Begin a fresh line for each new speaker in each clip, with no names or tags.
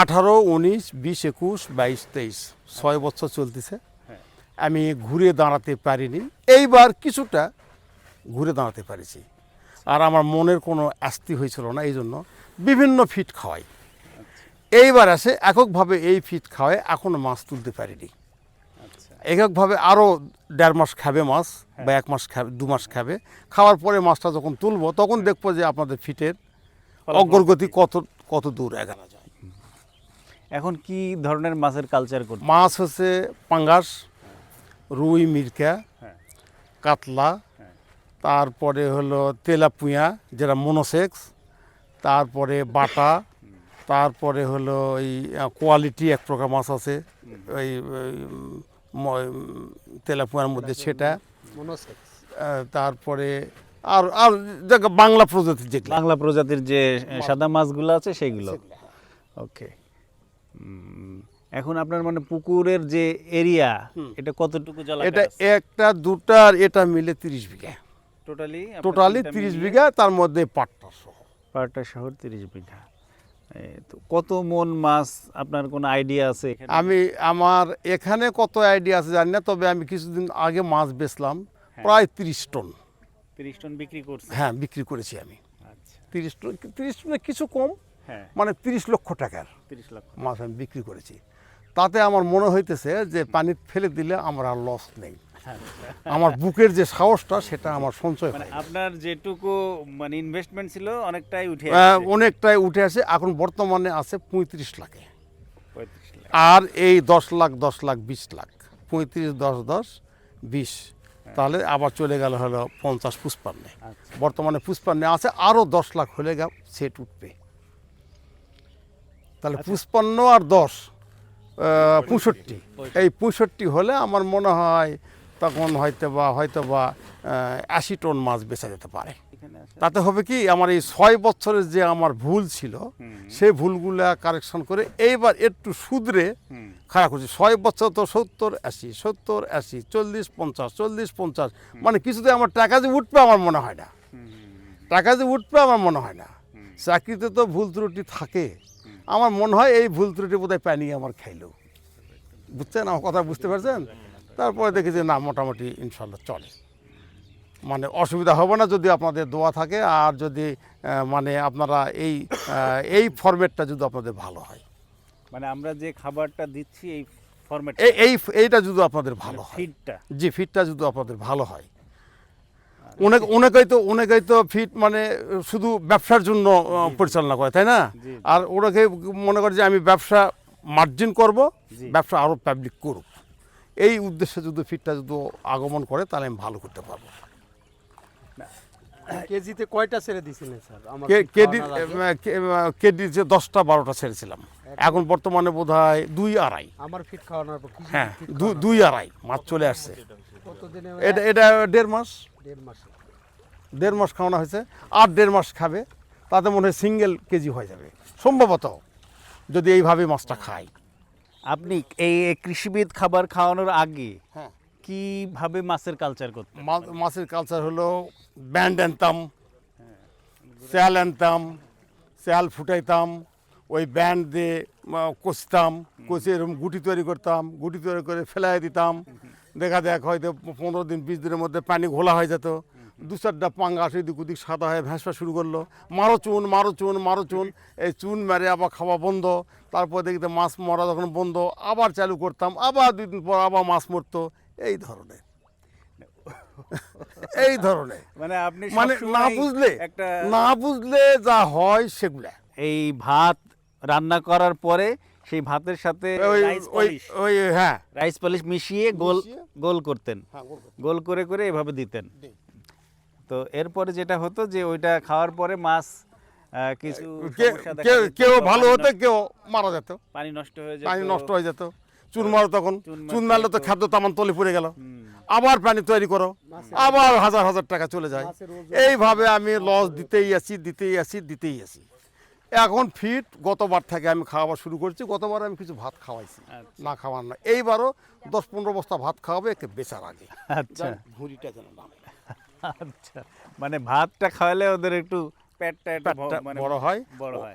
আঠারো উনিশ বিশ একুশ বাইশ তেইশ। ছয় বছর চলতেছে।
হ্যাঁ।
আমি ঘুরে দাঁড়াতে পারিনি। এইবার কিছুটা ঘুরে দাঁড়াতে পারিছি। আর আমার মনের কোনো আস্তি হয়েছিল না এই জন্য বিভিন্ন ফিট খাওয়াই। এইবার আসে এককভাবে এই ফিট খাওয়ায় এখনও মাছ তুলতে পারিনি।
আচ্ছা।
এককভাবে আরও দেড় মাস খাবে মাছ বা এক মাস খাবে দু মাস খাবে। খাওয়ার পরে মাছটা যখন তুলবো তখন দেখব যে আপনাদের ফিটের অগ্রগতি কত কত দূর এগানো যায়।
এখন কি ধরনের মাছের কালচার করতে
মাছ হচ্ছে পাঙ্গাস রুই মিরকা
হ্যাঁ।
কাতলা
হ্যাঁ।
তারপরে হলো তেলাপুয়া যেটা মনোসেক্স তারপরে বাটা তারপরে হলো এই কোয়ালিটি এক প্রকার মাছ আছে ওই তেলাপুয়ার মধ্যে সেটা। তারপরে আর আর দেখ বাংলা প্রজাতির যে
বাংলা প্রজাতির যে সাদা মাছগুলো আছে সেইগুলো ওকে এখন আপনার মানে পুকুরের যে এরিয়া এটা কতটুকু জল
এটা একটা দুটার এটা মিলে তিরিশ বিঘা।
টোটালি
টোটালি তিরিশ বিঘা তার মধ্যে পাটটা সহ।
পাটটা শহর তিরিশ বিঘা। তো কত মন মাছ আপনার কোনো আইডিয়া আছে
আমি আমার এখানে কত আইডিয়া আছে জানি না তবে আমি কিছুদিন আগে মাছ বেচলাম প্রায় তিরিশ টন।
তিরিশ টন বিক্রি করছে
হ্যাঁ বিক্রি করেছি আমি।
আচ্ছা।
তিরিশ টন তিরিশ টনে কিছু কম
হ্যাঁ
মানে তিরিশ লক্ষ টাকার
তিরিশ লক্ষ
মাছ আমি বিক্রি করেছি। তাতে আমার মনে হইতেছে যে পানি ফেলে দিলে আমার আর লস নেই। আমার বুকের যে সাহসটা সেটা আমার সঞ্চয়
মানে
হয়।
আপনার যেটুকু মানে ইনভেস্টমেন্ট ছিল অনেকটাই উঠে
অনেকটাই উঠে আসে। এখন বর্তমানে আছে পঁয়ত্রিশ লাখে। আর এই দশ লাখ দশ লাখ বিশ লাখ। পঁয়ত্রিশ দশ দশ বিশ। তাহলে আবার চলে গেল হলো পঞ্চাশ পুষ্পান্নে।
আচ্ছা।
বর্তমানে পুষ্পান্নে আছে আরও দশ লাখ হলে গা সেট উঠবে। তাহলে পুষ্পান্ন আর দশ পঁয়ষট্টি। এই পঁয়ষট্টি হলে আমার মনে হয় তখন হয়তো বা হয়তো বা আশি টন মাছ বেচা যেতে পারে। তাতে হবে কি আমার এই ছয় বছরের যে আমার ভুল ছিল সেই ভুলগুলা কারেকশন করে এইবার একটু
হুম।
খারাপ হচ্ছে। ছয় বছর তো সত্তর আশি সত্তর আশি চল্লিশ পঞ্চাশ চল্লিশ পঞ্চাশ। মানে কিছুতে আমার টাকা যে উঠবে আমার মনে হয় না। টাকা যে উঠবে আমার মনে হয় না। চাকরিতে তো ভুল ত্রুটি থাকে। আমার মনে হয় এই ভুল ত্রুটি বোধহয় পানি আমার খাইলো। বুঝছেন? আমার কথা বুঝতে পারছেন? তারপরে দেখি যে না মোটামুটি ইনশাল্লাহ চলে। মানে অসুবিধা হবে না যদি আপনাদের দোয়া থাকে আর যদি মানে আপনারা এই এই ফরম্যাটটা যদি আপনাদের ভালো হয়।
মানে আমরা যে খাবারটা দিচ্ছি এই ফরম্যাট
এই এই এইটা যদি আপনাদের ভালো হয়।
ফিডটা
জি ফিটটা যদি আপনাদের ভালো হয়। অনেক অনেকেই তো অনেকেই তো ফিট মানে শুধু ব্যবসার জন্য পরিচালনা করে তাই না? আর ওনাকে মনে করে যে আমি ব্যবসা মার্জিন করব ব্যবসা আরও পাবলিক করুক। এই উদ্দেশ্যে যদি ফিটটা যদি আগমন করে তাহলে আমি ভালো করতে পারব।
কেজিতে কয়টা ছেড়ে দিছিলেন স্যার?
কেডি কেডি যে দশটা বারোটা ছেড়েছিলাম। এখন বর্তমানে বোধ হয় দুই আড়াই।
আমার ফিট খাওয়ানোর
হ্যাঁ দুই আড়াই মাছ চলে আসছে। এটা এটা দেড় মাস।
দেড় মাসে
দেড় মাস খাওয়ানো হয়েছে। আর দেড় মাস খাবে তাতে মনে হয় সিঙ্গেল কেজি হয়ে যাবে। সম্ভবত যদি এইভাবে মাছটা খাই
আপনি এই এই কৃষিবিদ খাবার খাওয়ানোর আগে
হ্যাঁ।
কীভাবে মাছের কালচার করতেন
মাছের কালচার হলো ব্যান্ড আনতাম চাল আনতাম চাল ফুটাইতাম ওই ব্যান্ড দিয়ে কষতাম কষে এরকম গুটি তৈরি করতাম গুটি তৈরি করে ফেলাই দিতাম। দেখা দেখ হয়তো পনেরো দিন বিশ দিনের মধ্যে পানি ঘোলা হয়ে যেত। দু চারটা পাঙ্গাস এদিক ওদিক সাদা হয়ে ভেসা শুরু করল। মারো চুন মারো চুন মারো চুন। এই চুন মেরে আবার খাওয়া বন্ধ। তারপর দেখতে মাছ মরা যখন বন্ধ আবার চালু করতাম আবার দুই দিন পর আবার মাছ মরতো। এই ধরনের। এই ধরনের।
মানে আপনি
মানে না বুঝলে
একটা
না বুঝলে যা হয় সেগুলা।
এই ভাত রান্না করার পরে সেই ভাতের সাথে
ওই
রাইস পলিশ
হ্যাঁ।
রাইস পলিশ মিশিয়ে গোল গোল করতেন।
হ্যাঁ, গোল
করে করে এভাবে দিতেন। তো এরপরে যেটা হতো যে ওইটা খাওয়ার পরে মাছ কিছু
কেউ ভালো হতে কেউ মারা যেত।
পানি নষ্ট হয়ে যেত।
পানি নষ্ট হয়ে যেত। চুন মারো তখন।
চুন
চুন মারলে তো খাদ্য তামান তলে পড়ে গেল। আবার পানি তৈরি করো। আবার হাজার হাজার টাকা চলে যায়। এইভাবে আমি লস দিতেই আছি দিতেই আছি দিতেই আছি এখন ফিট গতবার থেকে আমি খাওয়াবার শুরু করছি গতবার আমি কিছু ভাত খাওয়াইছি।
আচ্ছা।
না খাওয়ার না। এইবারও দশ পনেরো বস্তা ভাত খাওয়াবে একে বেচার আগে।
আচ্ছা।
ভুঁড়িটা যেন নামে।
আচ্ছা। মানে ভাতটা খাওয়ালে ওদের একটু পেটটা মানে
বড় হয়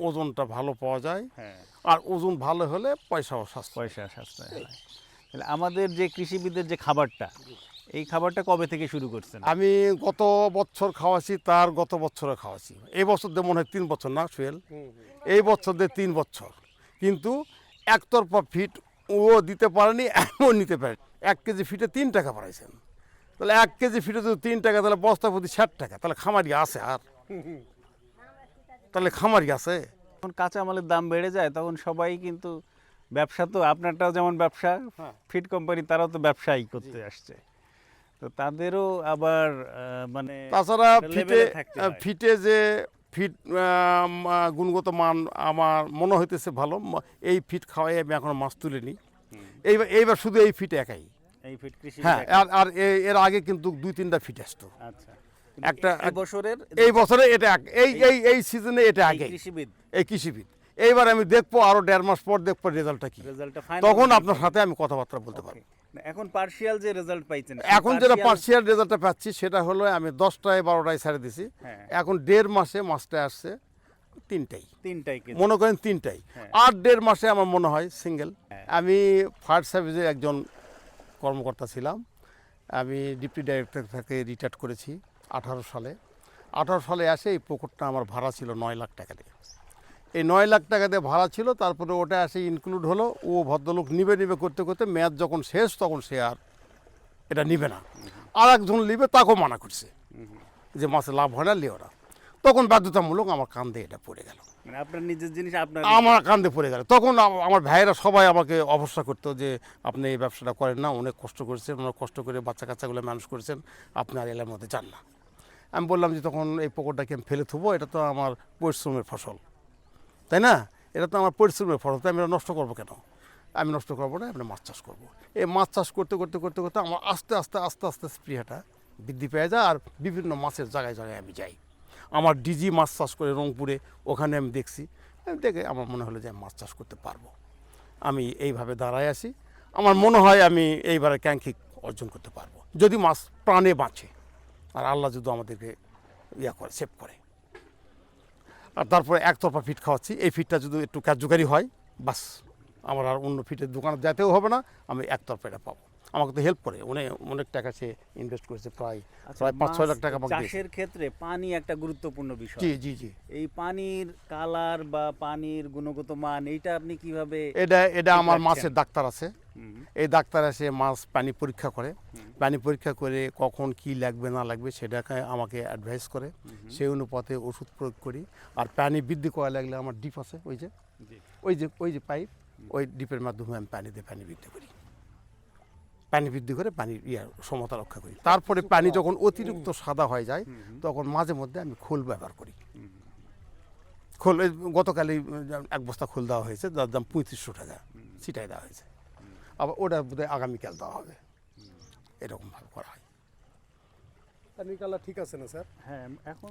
ওজনটা ভালো পাওয়া যায়।
হ্যাঁ।
আর ওজন ভালো হলে পয়সাও সস্তা
পয়সা সাশ্রয় হয়। তাহলে আমাদের যে কৃষিবিদের যে খাবারটা এই খাবারটা কবে থেকে শুরু করছেন?
আমি গত বছর খাওয়াছি তার গত বছরে খাওয়াছি। এই বছর দিয়ে মনে হয় তিন বছর না সুয়েল এই বছর দিয়ে তিন বছর। কিন্তু একতরফা ফিট ও দিতে পারেনি এমন নিতে পারেনি। এক কেজি ফিটে তিন টাকা বাড়াইছেন। তাহলে এক কেজি ফিটে যদি তিন টাকা তাহলে বস্তা প্রতি ষাট টাকা। তাহলে খামারি আছে আর। তাহলে খামারি আছে।
যখন কাঁচামালের দাম বেড়ে যায় তখন সবাই কিন্তু ব্যবসা তো আপনারটাও যেমন ব্যবসা
হ্যাঁ।
ফিড কোম্পানি তারাও তো ব্যবসায়ী করতে আসছে। তো তাদেরও আবার মানে
তাছাড়া ফিটে। ফিটে যে ফিট গুণগত মান আমার মনে হইতেছে ভালো। এই ফিট খাওয়াই আমি এখন মাছ তুলে নিই এইবার এইবার শুধু এই ফিট একাই। হ্যাঁ আর আর এর আগে কিন্তু দুই তিনটা ফিট আসতো।
আচ্ছা।
একটা-
এই বছরের
এই বছরে এটা এই এই এই সিজনে এটা আগে
কৃষিবিদ।
এই কৃষিবিদ। এইবার আমি দেখব আরও দেড় মাস পর দেখব রেজাল্টটা কি। তখন আপনার সাথে আমি কথাবার্তা বলতে পারব।
এখন পার্শিয়াল যে রেজাল্ট পাইছেন
এখন যেটা পার্সিয়াল রেজাল্টটা পাচ্ছি সেটা হলো আমি দশটায় বারোটায় ছেড়ে দিছি।
হ্যাঁ।
এখন দেড় মাসে মাছটা আসছে তিনটাই
তিনটাই
মনে করেন তিনটাই
হ্যাঁ।
আর দেড় মাসে আমার মনে হয় সিঙ্গেল আমি ফায়ার সার্ভিসে একজন কর্মকর্তা ছিলাম। আমি ডিপটি ডাইরেক্টর থেকে রিটায়ার করেছি আঠারো সালে। আঠারো সালে আসে এই পুকুরটা আমার ভাড়া ছিল নয় লাখ টাকা দিয়ে। এই নয় লাখ টাকা দিয়ে ভাড়া ছিল তারপরে ওটা এসে ইনক্লুড হলো ও ভদ্রলোক নিবে নিবে করতে করতে মেয়াদ যখন শেষ তখন সে আর এটা নিবে না। আর একজন নিবে তাকেও মানা করছে। যে মাছে লাভ হয় না লিও না। তখন বাধ্যতামূলক আমার কান্দে এটা পড়ে গেল।
মানে আপনার নিজের জিনিস আপনার
আমার কান্দে পড়ে গেল। তখন আমার ভাইয়েরা সবাই আমাকে অবস্থা করতো যে আপনি এই ব্যবসাটা করেন না অনেক কষ্ট করেছেন অনেক কষ্ট করে বাচ্চা কাচ্চাগুলো মানুষ করেছেন আপনি আর এলার মধ্যে যান না। আমি বললাম যে তখন এই পুকুরটাকে আমি ফেলে থবো এটা তো আমার পরিশ্রমের ফসল। তাই না? এটা তো আমার পরিশ্রমের ফসল তাই আমি এটা নষ্ট করব কেন? আমি নষ্ট করব না আমরা মাছ চাষ করব। এই মাছ চাষ করতে করতে করতে করতে আমার আস্তে আস্তে আস্তে আস্তে স্পৃহাটা বৃদ্ধি পেয়ে যায় আর বিভিন্ন মাছের জায়গায় জায়গায় আমি যাই। আমার ডিজি মাছ চাষ করে রংপুরে, ওখানে আমি দেখছি। আমি দেখে আমার মনে হলো যে আমি মাছ চাষ করতে পারব। আমি এইভাবে দাঁড়ায় আছি। আমার মনে হয় আমি এইবারে ক্যাঙ্কিক অর্জন করতে পারব। যদি মাছ প্রাণে বাঁচে, আর আল্লাহ যদি আমাদেরকে ইয়া করে, সেভ করে। আর তারপরে একতরফা ফিট খাওয়াচ্ছি। এই ফিটটা যদি একটু কার্যকারী হয়, বাস। আমার আর অন্য ফিটের দোকানে যেতেও হবে না, আমি একতরফা এটা পাবো। আমাকে তো হেল্প করে। অনেক অনেক টাকা সে ইনভেস্ট করেছে প্রায়।
আচ্ছা,
প্রায় পাঁচ ছয় লাখ টাকা আমাকে
চাষের ক্ষেত্রে পানি একটা গুরুত্বপূর্ণ বিষয়।
জি জি জি।
এই পানির কালার বা পানির গুণগত মান এইটা আপনি কীভাবে
এটা এটা আমার মাছের ডাক্তার আছে। এই ডাক্তার এসে মাছ পানি পরীক্ষা করে। পানি পরীক্ষা করে কখন কি লাগবে না লাগবে সেটাকে আমাকে অ্যাডভাইস করে। সেই অনুপাতে ওষুধ প্রয়োগ করি। আর পানি বৃদ্ধি করা লাগলে আমার ডিপ আছে ওই যে। ওই যে ওই যে পাইপ ওই ডিপের মাধ্যমে আমি পানি দিয়ে পানি বৃদ্ধি করি। পানি বৃদ্ধি করে পানির ইয়া সমতা রক্ষা করি। তারপরে পানি যখন অতিরিক্ত সাদা হয়ে যায় তখন মাঝে মধ্যে আমি খোল ব্যবহার করি। খোল গতকালই এক বস্তা খোল দেওয়া হয়েছে যার দাম পঁয়ত্রিশশো টাকা সিটাই দেওয়া হয়েছে। আবার ওটা বোধহয় আগামীকাল দেওয়া হবে। এরকমভাবে করা হয়।
ঠিক আছে না স্যার?
হ্যাঁ এখন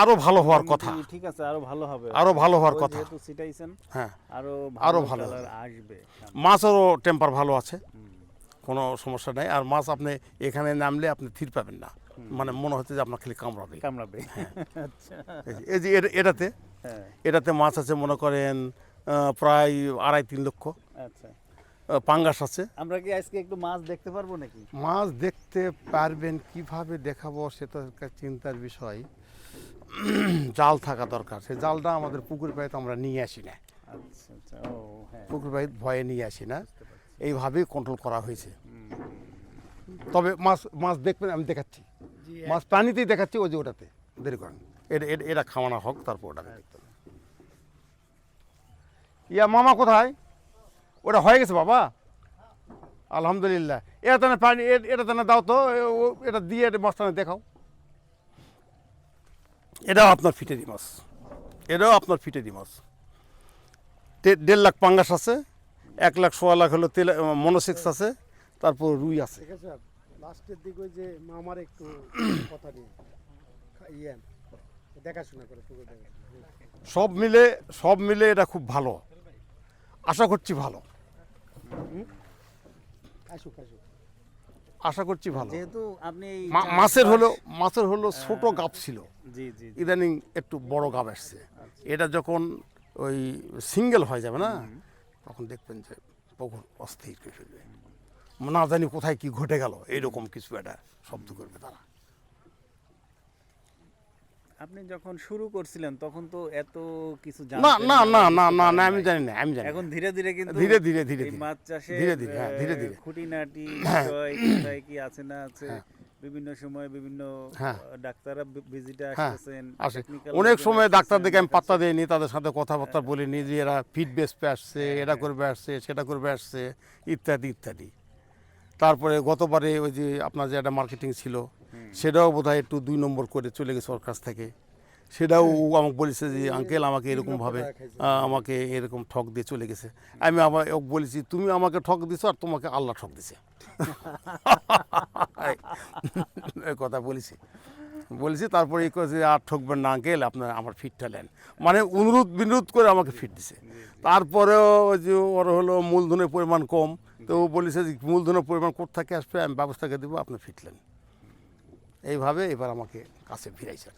আরও ভালো হওয়ার কথা।
ঠিক আছে আরও ভালো হবে।
আরও ভালো হওয়ার কথা। হ্যাঁ।
আরও
আরও
ভালো। আসবে।
মাছেরও টেম্পার ভালো আছে। কোনো সমস্যা নাই। আর মাছ আপনি এখানে নামলে আপনি থির পাবেন না। মানে মনে হচ্ছে যে আপনার খালি কামড়াবে।
কামড়াবে। আচ্ছা।
এই যে- এটা- এটাতে
হ্যাঁ।
এটাতে মাছ আছে মনে করেন প্রায় আড়াই তিন লক্ষ।
আচ্ছা।
পাঙ্গাস আছে।
আমরা কি আজকে একটু মাছ দেখতে পারব নাকি?
মাছ দেখতে পারবেন কীভাবে দেখাবো সেটা একটা চিন্তার বিষয়। জাল থাকা দরকার। সেই জালটা আমাদের পুকুর পাড়িতে আমরা নিয়ে আসি না।
আচ্ছা আচ্ছা। হ্যাঁ।
পুকুর পাড়ি ভয়ে নিয়ে আসি না। এইভাবেই কন্ট্রোল করা হয়েছে। তবে মাছ মাছ দেখবেন আমি দেখাচ্ছি। মাছ পানিতেই দেখাচ্ছি ওই যে ওটাতে দেরি করেন। এটা এটা- খাওয়ানো হোক তারপর ওটাকে দেখতে হবে। ইয়া মামা কোথায়? ওটা হয়ে গেছে বাবা। আলহামদুলিল্লাহ। এটা তানে পানি এটা তানে দাও তো এটা দিয়ে এটা মাছটা দেখাও। এটাও আপনার ফিটেরি মাছ। এটাও আপনার ফিটেরি মাছ। দেড় লাখ পাঙ্গাস আছে। এক লাখ সোয়া লাখ হলো তেল মনোসিক্স আছে তারপর রুই আছে।
ঠিক আছে স্যার লাস্টের দিকে ওই যে মামার একটু কথা নিয়ে ইয়ে দেখাশোনা করে
সব মিলে সব মিলে এটা খুব ভালো। আশা করছি ভালো।
আসুক আসুক।
আশা করছি ভালো।
যেহেতু আপনি
মাছের হলো মাছের হলো ছোট গাপ ছিল।
জি জি জি।
ইদানিং একটু বড় গাব আসছে এটা যখন ওই সিঙ্গেল হয়ে যাবে না তখন দেখবেন যে পুকুর অস্থির করে ফেলবে না জানি কোথায় কি ঘটে গেল এইরকম কিছু একটা শব্দ করবে তারা
আপনি যখন শুরু করছিলেন তখন তো এত কিছু
না না না না না না আমি। জানি না আমি জানি
এখন ধীরে ধীরে কিন্তু
ধীরে ধীরে ধীরে।
মাছ চাষে
ধীরে ধীরে, হ্যাঁ, ধীরে ধীরে।
খুঁটিনাটি বিষয় কোথায় কি আছে না আছে
হ্যাঁ।
বিভিন্ন সময় বিভিন্ন
হ্যাঁ।
ডাক্তাররা ভিজিটে
হ্যাঁ
আসতেছেন
আসে। অনেক সময়
ডাক্তার
দেখে আমি পাত্তা দিইনি তাদের সাথে কথাবার্তা বলি যে এরা ফিট বেসপে আসছে এটা করবে আসছে সেটা করবে আসছে ইত্যাদি ইত্যাদি। তারপরে গতবারে ওই যে আপনার যে একটা মার্কেটিং ছিল সেটাও বোধহয় একটু দুই নম্বর করে চলে গেছে ওর কাছ থেকে। সেটাও ও আমাকে বলেছে যে আঙ্কেল আমাকে এরকমভাবে আমাকে এরকম ঠক দিয়ে চলে গেছে। আমি আমার বলেছি তুমি আমাকে ঠক দিছো আর তোমাকে আল্লাহ ঠক দিছে। কথা বলেছি। বলেছি তারপরে এই যে আর ঠকবেন না আঙ্কেল আপনার আমার ফিটটা নেন। মানে অনুরোধ বিনোদ করে আমাকে ফিট দিছে। তারপরেও ওই যে ওর হলো মূলধনের পরিমাণ কম। তো ও বলেছে যে মূলধনের পরিমাণ কোথা থেকে আসবে? আমি ব্যবস্থা করে দেবো আপনি ফিটলেন এইভাবে এবার আমাকে কাছে ফিরাইছে। আর